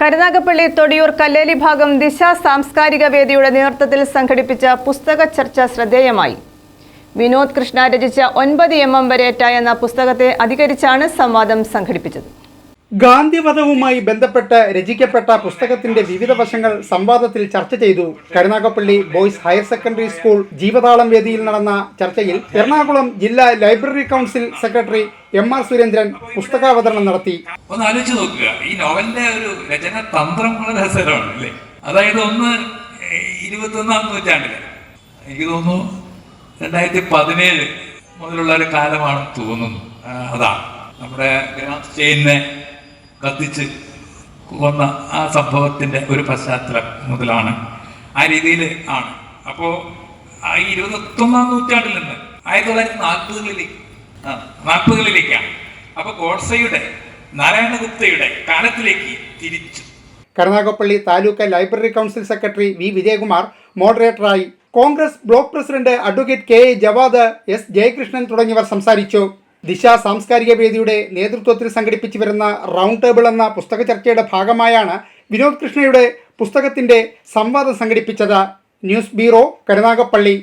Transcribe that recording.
കരുനാഗപ്പള്ളി തൊടിയൂർ കല്ലേലി ഭാഗം ദിശ സാംസ്കാരിക വേദിയുടെ നേതൃത്വത്തിൽ സംഘടിപ്പിച്ച പുസ്തക ചർച്ച ശ്രദ്ധേയമായി. വിനോദ് കൃഷ്ണ രചിച്ച ഒൻപത് എം എം വരേറ്റ എന്ന പുസ്തകത്തെ അധികരിച്ചാണ് സംവാദം സംഘടിപ്പിച്ചത്. ഗാന്ധിവധവുമായി ബന്ധപ്പെട്ട് രചിക്കപ്പെട്ട പുസ്തകത്തിന്റെ വിവിധ വശങ്ങൾ സംവാദത്തിൽ ചർച്ച ചെയ്തു Karunagappally boys higher secondary school Jeevathalam വേദിയിൽ നടന്ന ചർച്ചയിൽ എറണാകുളം ജില്ലാ library council secretary M R Surendran പുസ്തകാവതരണം നടത്തി. ഒന്ന് ആലോചിച്ച് നോക്കുക. ഈ നോവലിന്റെ ഒരു രചന തന്ത്രം വളരെ അതായത് ഒന്ന് ഇരുപത്തൊന്നാം നൂറ്റാണ്ടിൽ. എനിക്ക് തോന്നുന്നു രണ്ടായിരത്തി പതിനേഴ് മുതലുള്ള ഒരു കാലമാണ് തോന്നുന്നു. അതാണ് നമ്മുടെ ചെയിനെ കത്തിച്ച് വന്ന ആ സംഭവത്തിന്റെ ഒരു പശ്ചാത്തലം മുതലാണ്. ആ രീതിയിൽ ആണ്. അപ്പോ ആ ഇരുപത്തൊന്നാം നൂറ്റാണ്ടിൽ നിന്ന് ആയിരത്തി തൊള്ളായിരത്തി നാൽപ്പതുകളിലേക്ക് നാൽപ്പതുകളിലേക്കാണ്. അപ്പൊ ഗോഡ്സയുടെ നാരായണഗുപ്തയുടെ കാലത്തിലേക്ക് തിരിച്ചു. Karunagappally taluk library council secretary V. Vijayakumar മോഡറേറ്ററായി. Congress block president advocate K. A Javad S. Jayakrishnan തുടങ്ങിയവർ സംസാരിച്ചു. ദിശ സാംസ്കാരിക വേദിയുടെ നേതൃത്വത്തിൽ സംഘടിപ്പിച്ചു വരുന്ന റൗണ്ട് ടേബിൾ എന്ന പുസ്തക ചർച്ചയുടെ ഭാഗമായാണ് വിനോദ് കൃഷ്ണയുടെ പുസ്തകത്തിന്റെ സംവാദം സംഘടിപ്പിച്ചത്. News bureau Karunagappally.